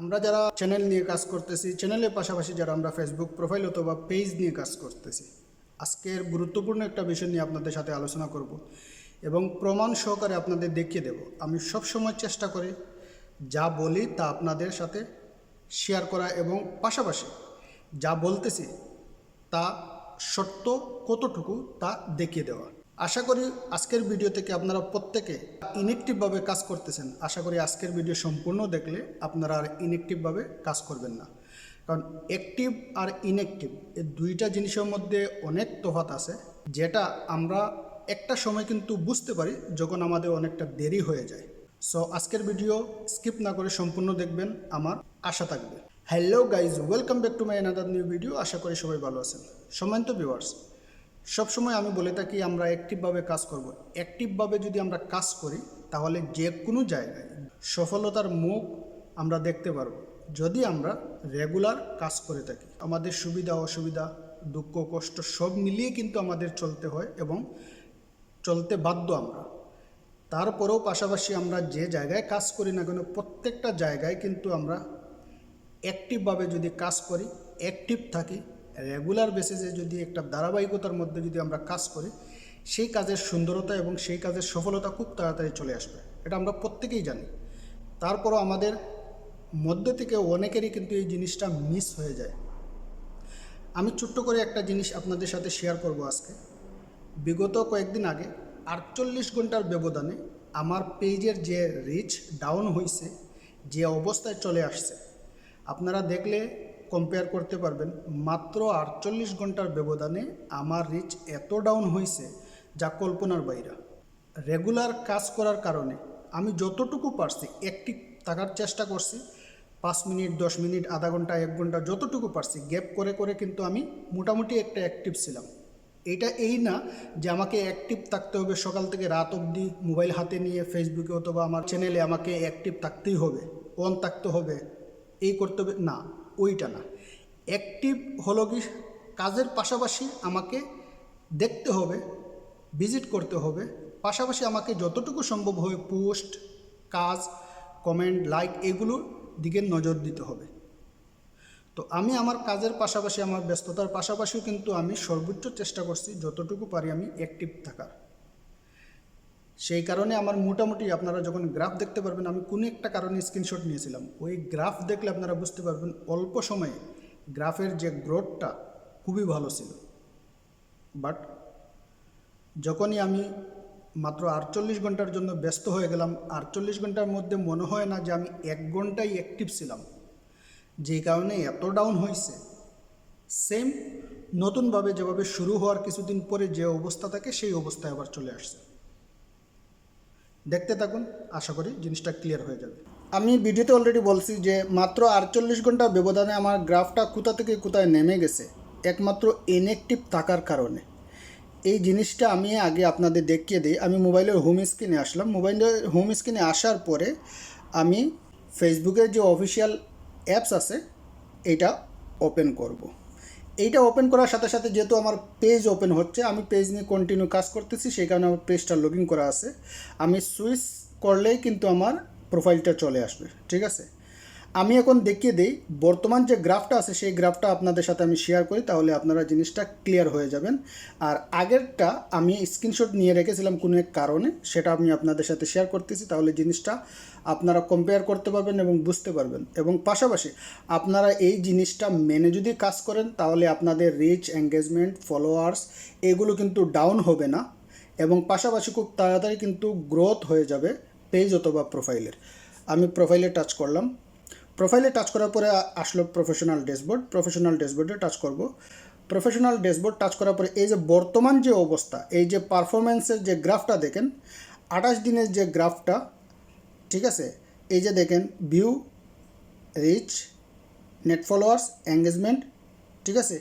আমরা যারা চ্যানেল নিয়ে কাজ করতেছি চ্যানেলের পাশাপাশি যারা আমরা ফেসবুক প্রোফাইল অথবা পেজ নিয়ে কাজ করতেছি, আজকের গুরুত্বপূর্ণ একটা বিষয় নিয়ে আপনাদের সাথে আলোচনা করব এবং প্রমাণ সহকারে আপনাদের দেখিয়ে দেব। আমি সবসময় চেষ্টা করি যা বলি তা আপনাদের সাথে শেয়ার করা এবং পাশাপাশি যা বলতেছি তা সত্য কতটুকু তা দেখিয়ে দেওয়া। আশা করি আজকের ভিডিও থেকে আপনারা প্রত্যেকে ইনেকটিভভাবে কাজ করতেছেন। আশা করি আজকের ভিডিও সম্পূর্ণ দেখলে আপনারা আর ইনেকটিভভাবে কাজ করবেন না। কারণ অ্যাক্টিভ আর ইনঅ্যাক্টিভ এই দুইটা জিনিসের মধ্যে অনেক তফাৎ আছে, যেটা আমরা একটা সময় কিন্তু বুঝতে পারি যখন আমাদের অনেকটা দেরি হয়ে যায়। সো আজকের ভিডিও স্কিপ না করে সম্পূর্ণ দেখবেন আমার আশা থাকবে। Hello guys welcome back to my another new video আশা করি সবাই ভালো আছেন। সম্মানিত ভিউয়ার্স সবসময় আমি বলে থাকি, আমরা অ্যাক্টিভভাবে কাজ করব। অ্যাক্টিভভাবে যদি আমরা কাজ করি, তাহলে যে কোনো জায়গায় সফলতার মুখ আমরা দেখতে পারব। যদি আমরা রেগুলার কাজ করে থাকি, আমাদের সুবিধা, অসুবিধা, দুঃখ, কষ্ট সব মিলিয়ে কিন্তু আমাদের চলতে হয় এবং চলতে বাধ্য আমরা। তারপরেও পাশাপাশি আমরা যে জায়গায় কাজ করি না কেন, প্রত্যেকটা জায়গায় কিন্তু আমরা অ্যাক্টিভভাবে যদি কাজ করি অ্যাক্টিভ থাকি রেগুলার বেসিসে যদি একটা ধারাবাহিকতার মধ্যে যদি আমরা কাজ করি, সেই কাজের সুন্দরতা এবং সেই কাজের সফলতা খুব তাড়াতাড়ি চলে আসবে। এটা আমরা প্রত্যেকেই জানি। তারপরও আমাদের মধ্যে থেকে অনেকেরই কিন্তু এই জিনিসটা মিস হয়ে যায়। আমি ছোট্ট করে একটা জিনিস আপনাদের সাথে শেয়ার করব আজকে। বিগত কয়েকদিন আগে আটচল্লিশ ঘণ্টার ব্যবধানে আমার পেজের যে রিচ ডাউন হয়েছে যে অবস্থায় চলে আসছে, আপনারা দেখলে কম্পেয়ার করতে পারবেন, মাত্র আটচল্লিশ ঘণ্টার ব্যবধানে আমার রিচ এত ডাউন হয়েছে যা কল্পনার বাইরা। রেগুলার কাজ করার কারণে আমি যতটুকু পারছি অ্যাক্টিভ থাকার চেষ্টা করছি, পাঁচ মিনিট, দশ মিনিট, আধা ঘণ্টা, এক ঘণ্টা যতটুকু পারছি গ্যাপ করে করে কিন্তু আমি মোটামুটি একটা অ্যাক্টিভ ছিলাম। এটা এই না যে আমাকে অ্যাক্টিভ থাকতে হবে সকাল থেকে রাত অবধি মোবাইল হাতে নিয়ে ফেসবুকে অথবা আমার চ্যানেলে আমাকে অ্যাক্টিভ থাকতেই হবে অন থাকতে হবে, এই করতে হবে, না। ওইটা না। অ্যাক্টিভ হলো কি কাজের পাশাপাশি আমাকে দেখতে হবে ভিজিট করতে হবে। পাশাপাশি আমাকে যতটুকু সম্ভব হয় পোস্ট কাজ কমেন্ট লাইক এগুলোর দিকে নজর দিতে হবে। তো আমি আমার কাজের পাশাপাশি, আমার ব্যস্ততার পাশাপাশিও কিন্তু আমি সর্বোচ্চ চেষ্টা করছি যতটুকু পারি আমি অ্যাক্টিভ থাকার। সেই কারণে আমার মোটামুটি আপনারা যখন গ্রাফ দেখতে পারবেন, আমি কোনো একটা কারণে স্ক্রিনশট নিয়েছিলাম। ওই গ্রাফ দেখলে আপনারা বুঝতে পারবেন অল্প সময়ে গ্রাফের যে গ্রোথটা খুবই ভালো ছিল। বাট যখনই আমি মাত্র আটচল্লিশ ঘণ্টার জন্য ব্যস্ত হয়ে গেলাম, আটচল্লিশ ঘণ্টার মধ্যে মনে হয় না যে আমি এক ঘন্টাই অ্যাক্টিভ ছিলাম। যেই কারণে এত ডাউন হয়েছে সেম নতুনভাবে যেভাবে শুরু হওয়ার কিছুদিন পরে যে অবস্থা থাকে, সেই অবস্থায় আবার চলে আসছে। দেখতে থাকুন, আশা করি জিনিসটা ক্লিয়ার হয়ে যাবে। আমি ভিডিওতে অলরেডি বলছি যে মাত্র আটচল্লিশ ঘণ্টা ব্যবধানে আমার গ্রাফটা কোথা থেকে কোথায় নেমে গেছে, একমাত্র ইনঅ্যাক্টিভ থাকার কারণে। এই জিনিসটা আমি আগে আপনাদের দেখিয়ে দিই। আমি মোবাইলের হোম স্ক্রিনে আসলাম। মোবাইলের হোম স্ক্রিনে আসার পরে আমি ফেসবুকের যে অফিসিয়াল অ্যাপস আছে, এটা ওপেন করব। এইটা ওপেন করার সাথে সাথে যেহেতু আমার পেজ ওপেন হচ্ছে, আমি পেজ নিয়ে কন্টিনিউ কাজ করতেছি, সেই কারণে আমার পেজটা লগ করা আছে। আমি সুইচ করলেই কিন্তু আমার প্রোফাইলটা চলে আসবে, ঠিক আছে? আমি এখন দেখিয়ে দিই, বর্তমান যে গ্রাফটা আছে, সেই গ্রাফটা আপনাদের সাথে আমি শেয়ার করি, তাহলে আপনারা জিনিসটা ক্লিয়ার হয়ে যাবেন। আর আগেরটা আমি স্ক্রিনশট নিয়ে রেখেছিলাম কোনো এক কারণে, সেটা আমি আপনাদের সাথে শেয়ার করতেছি, তাহলে জিনিসটা আপনারা কম্পেয়ার করতে পারবেন এবং বুঝতে পারবেন। এবং পাশাপাশি আপনারা এই জিনিসটা মেনে যদি কাজ করেন, তাহলে আপনাদের রিচ এঙ্গেজমেন্ট ফলোয়ার্স এগুলো কিন্তু ডাউন হবে না। এবং পাশাপাশি খুব তাড়াতাড়ি কিন্তু গ্রোথ হয়ে যাবে পেজ অথবা প্রোফাইলের আমি প্রোফাইলে টাচ করলাম। প্রোফাইলে টাচ করার পরে আসলো প্রফেশনাল ড্যাশবোর্ড প্রফেশনাল ড্যাশবোর্ডে টাচ করব। প্রফেশনাল ড্যাশবোর্ড টাচ করার পরে এই যে বর্তমান যে অবস্থা, এই যে পারফরমেন্সের যে গ্রাফটা দেখেন, আঠাশ দিনের যে গ্রাফটা ঠিক আছে? এই যে দেখেন view reach net followers engagement ঠিক আছে?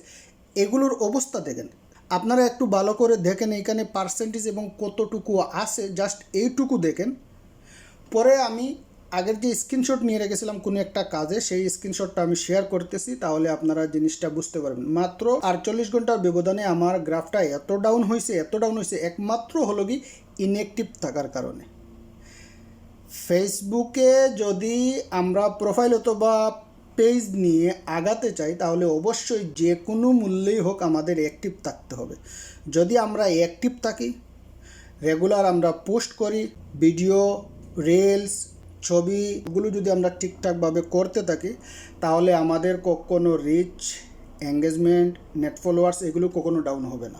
এগুলোর অবস্থা দেখেন। আপনারা একটু ভালো করে দেখেন এখানে পার্সেন্টেজ এবং কতটুকু আছে জাস্ট এইটুকু দেখেন। পরে আমি আগের যে স্ক্রিনশট নিয়ে রেখেছিলাম কোনো একটা কাজে, সেই স্ক্রিনশটটা আমি শেয়ার করতেছি, তাহলে আপনারা জিনিসটা বুঝতে পারবেন। মাত্র আটচল্লিশ ঘণ্টার ব্যবধানে আমার গ্রাফটা এত ডাউন হয়েছে এত ডাউন হয়েছে একমাত্র হলো কি ইনঅ্যাক্টিভ থাকার কারণে। ফেসবুকে যদি আমরা প্রোফাইল অথবা পেজ নিয়ে আগাতে চাই, তাহলে অবশ্যই যে কোনো মূল্যেই হোক আমাদের অ্যাক্টিভ থাকতে হবে। যদি আমরা অ্যাক্টিভ থাকি রেগুলার আমরা পোস্ট করি ভিডিও রিলস ছবি এগুলো যদি আমরা ঠিকঠাকভাবে করতে থাকি, তাহলে আমাদের কখনো রিচ এঙ্গেজমেন্ট নেট ফলোয়ার্স এগুলো কখনো ডাউন হবে না।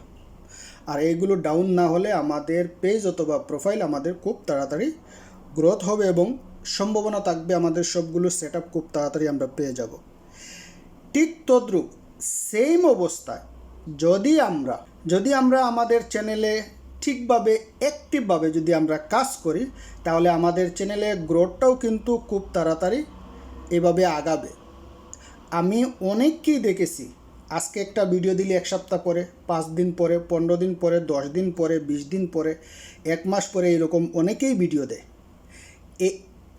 আর এইগুলো ডাউন না হলে আমাদের পেজ অথবা প্রোফাইল আমাদের খুব তাড়াতাড়ি গ্রোথ হবে এবং সম্ভাবনা থাকবে আমাদের সবগুলো সেট আপ খুব তাড়াতাড়ি আমরা পেয়ে যাব। ঠিক তদ্রূপ সেম অবস্থায় যদি আমরা যদি আমরা আমাদের চ্যানেলে ঠিকভাবে অ্যাক্টিভভাবে যদি আমরা কাজ করি, তাহলে আমাদের চ্যানেলে গ্রোথটাও কিন্তু খুব তাড়াতাড়ি এভাবে আগাবে। আমি অনেককেই দেখেছি, আজকে একটা ভিডিও দিলে এক সপ্তাহ পরে, পাঁচ দিন পরে, পনেরো দিন পরে, দশ দিন পরে, বিশ দিন পরে, এক মাস পরে এরকম অনেকেই ভিডিও দেয়। এ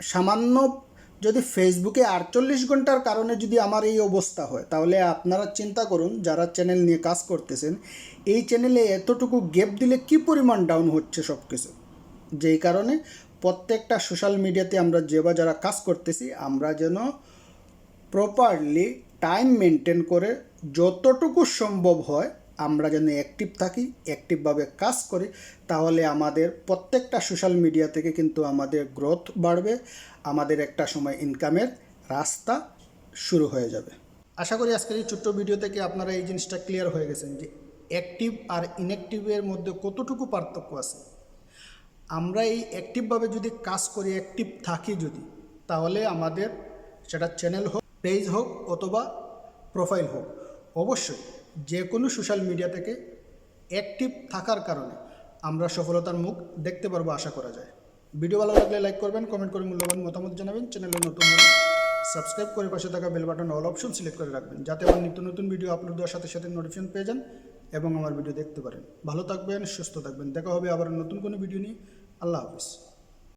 সামান্য যদি ফেসবুকে আটচল্লিশ ঘণ্টার কারণে যদি আমার এই অবস্থা হয়, তাহলে আপনারা চিন্তা করুন, যারা চ্যানেল নিয়ে কাজ করতেছেন, এই চ্যানেলে এতটুকু গ্যাপ দিলে কি পরিমাণ ডাউন হচ্ছে সব কিছু যেই কারণে প্রত্যেকটা সোশ্যাল মিডিয়াতে আমরা যে বা যারা কাজ করতেছি, আমরা যেন প্রপারলি টাইম মেনটেন করে যতটুকু সম্ভব হয় আমরা যেন অ্যাক্টিভ থাকি অ্যাক্টিভভাবে কাজ করি, তাহলে আমাদের প্রত্যেকটা সোশ্যাল মিডিয়া থেকে কিন্তু আমাদের গ্রোথ বাড়বে, আমাদের একটা সময় ইনকামের রাস্তা শুরু হয়ে যাবে। আশা করি আজকের এই ছোট্ট ভিডিও থেকে আপনারা এই জিনিসটা ক্লিয়ার হয়ে গেছেন যে অ্যাক্টিভ আর ইনঅ্যাক্টিভের মধ্যে কতটুকু পার্থক্য আছে। আমরা এই অ্যাক্টিভভাবে যদি কাজ করি অ্যাক্টিভ থাকি যদি, তাহলে আমাদের সেটা চ্যানেল হোক পেজ হোক অথবা প্রোফাইল হোক, অবশ্যই যে কোনো সোশ্যাল মিডিয়া থেকে অ্যাক্টিভ থাকার কারণে আমরা সফলতার মুখ দেখতে পারব আশা করা যায়। ভিডিও ভালো লাগলে লাইক করবেন কমেন্ট করে মূল্যবান মতামত জানাবেন। চ্যানেলে নতুন হলে সাবস্ক্রাইব করে পাশে থাকা bell button all option select করে রাখবেন, যাতে আমার নিত্য নতুন ভিডিও আপলোড দেওয়ার সাথে সাথে নোটিফিকেশন পেয়ে যান এবং আমার ভিডিও দেখতে পারেন। ভালো থাকবেন, সুস্থ থাকবেন। দেখা হবে আবার নতুন কোনো ভিডিও নিয়ে। আল্লাহ হাফিজ।